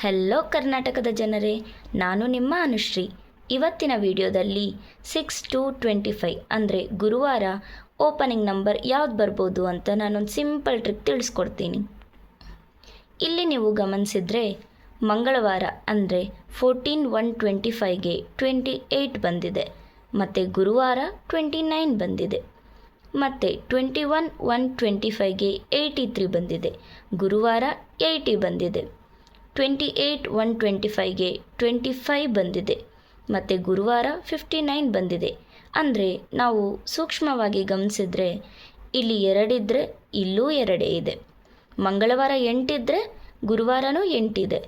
Hello ಕರ್ನಾಟಕದ ಜನರೇ. ನಾನು ನಿಮ್ಮ ಅನುಶ್ರೀ. ಇವತ್ತಿನ ವಿಡಿಯೋದಲ್ಲಿ ಸಿಕ್ಸ್ ಟು ಟ್ವೆಂಟಿ ಫೈವ್ ಅಂದರೆ ಗುರುವಾರ ಓಪನಿಂಗ್ ನಂಬರ್ ಯಾವ್ದು ಬರ್ಬೋದು ಅಂತ ನಾನೊಂದು ಸಿಂಪಲ್ ಟ್ರಿಕ್ ತಿಳಿಸ್ಕೊಡ್ತೀನಿ. ಇಲ್ಲಿ ನೀವು ಗಮನಿಸಿದರೆ ಮಂಗಳವಾರ ಅಂದರೆ ಫೋರ್ಟೀನ್ ಒನ್ ಟ್ವೆಂಟಿ ಫೈವ್ಗೆ ಟ್ವೆಂಟಿ ಏಯ್ಟ್ ಬಂದಿದೆ. ಮತ್ತು ಗುರುವಾರ ಟ್ವೆಂಟಿ ನೈನ್ ಬಂದಿದೆ. ಮತ್ತು ಟ್ವೆಂಟಿ ಒನ್ ಒನ್ ಟ್ವೆಂಟಿ ಫೈವ್ಗೆ ಏಯ್ಟಿ ತ್ರೀ ಬಂದಿದೆ. ಗುರುವಾರ ಏಯ್ಟಿ ಬಂದಿದೆ. ಟ್ವೆಂಟಿ ಏಯ್ಟ್ ಒನ್ ಟ್ವೆಂಟಿ ಫೈವ್ಗೆ ಟ್ವೆಂಟಿ ಫೈವ್ ಬಂದಿದೆ. ಮತ್ತು ಗುರುವಾರ ಫಿಫ್ಟಿ ನೈನ್ ಬಂದಿದೆ. ಅಂದರೆ ನಾವು ಸೂಕ್ಷ್ಮವಾಗಿ ಗಮನಿಸಿದ್ರೆ ಇಲ್ಲಿ ಎರಡಿದ್ದರೆ ಇಲ್ಲೂ ಎರಡೇ ಇದೆ. ಮಂಗಳವಾರ ಎಂಟಿದ್ದರೆ ಗುರುವಾರನೂ ಎಂಟಿದೆ.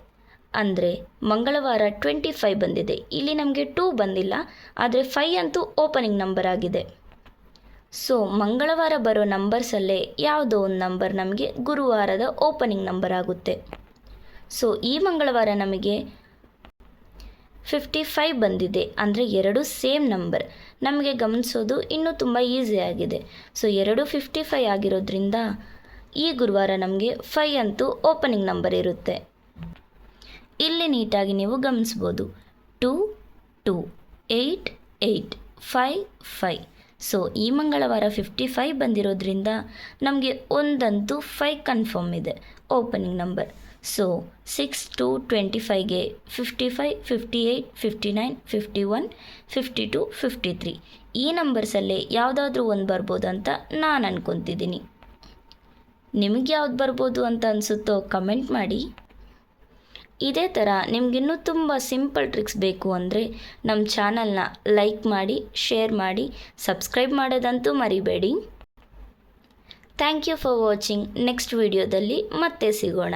ಅಂದರೆ ಮಂಗಳವಾರ ಟ್ವೆಂಟಿ ಫೈವ್ ಬಂದಿದೆ. ಇಲ್ಲಿ ನಮಗೆ ಟೂ ಬಂದಿಲ್ಲ. ಆದರೆ ಫೈ ಅಂತೂ ಓಪನಿಂಗ್ ನಂಬರ್ ಆಗಿದೆ. ಸೊ ಮಂಗಳವಾರ ಬರೋ ನಂಬರ್ಸಲ್ಲೇ ಯಾವುದೋ ಒಂದು ನಂಬರ್ ನಮಗೆ ಗುರುವಾರದ ಓಪನಿಂಗ್ ನಂಬರ್ ಆಗುತ್ತೆ. ಸೊ ಈ ಮಂಗಳವಾರ ನಮಗೆ ಫಿಫ್ಟಿ ಫೈವ್ ಬಂದಿದೆ. ಅಂದರೆ ಎರಡು ಸೇಮ್ ನಂಬರ್ ನಮಗೆ ಗಮನಿಸೋದು ಇನ್ನೂ ತುಂಬ ಈಸಿ ಆಗಿದೆ. ಸೊ ಎರಡು ಫಿಫ್ಟಿ ಫೈ ಆಗಿರೋದ್ರಿಂದ ಈ ಗುರುವಾರ ನಮಗೆ ಫೈ ಅಂತೂ ಓಪನಿಂಗ್ ನಂಬರ್ ಇರುತ್ತೆ. ಇಲ್ಲಿ ನೀಟಾಗಿ ನೀವು ಗಮನಿಸ್ಬೋದು two two eight eight five five so ಈ ಮಂಗಳವಾರ ಫಿಫ್ಟಿ ಫೈ ಬಂದಿರೋದ್ರಿಂದ ನಮಗೆ ಒಂದಂತೂ ಫೈ ಕನ್ಫರ್ಮ್ ಇದೆ. Opening number so six two twenty ಫೈವ್ಗೆ fifty five fifty eight fifty nine fifty one fifty two fifty three ಈ ನಂಬರ್ಸಲ್ಲೇ ಯಾವುದಾದ್ರೂ ಒಂದು ಬರ್ಬೋದು ಅಂತ ನಾನು ಅನ್ಕೊತಿದ್ದೀನಿ ನಿಮಗೆ ಯಾವ್ದು ಬರ್ಬೋದು ಅಂತ ಅನಿಸುತ್ತೋ ಕಮೆಂಟ್ ಮಾಡಿ. ಇದೇ ಥರ ನಿಮಗಿನ್ನೂ ತುಂಬ ಸಿಂಪಲ್ ಟ್ರಿಕ್ಸ್ ಬೇಕು ಅಂದರೆ ನಮ್ಮ ಚಾನಲ್ನ ಲೈಕ್ ಮಾಡಿ ಶೇರ್ ಮಾಡಿ ಸಬ್ಸ್ಕ್ರೈಬ್ ಮಾಡೋದಂತೂ ಮರಿಬೇಡಿ. Thank you for watching next ವಿಡಿಯೋದಲ್ಲಿ ಮತ್ತೆ ಸಿಗೋಣ.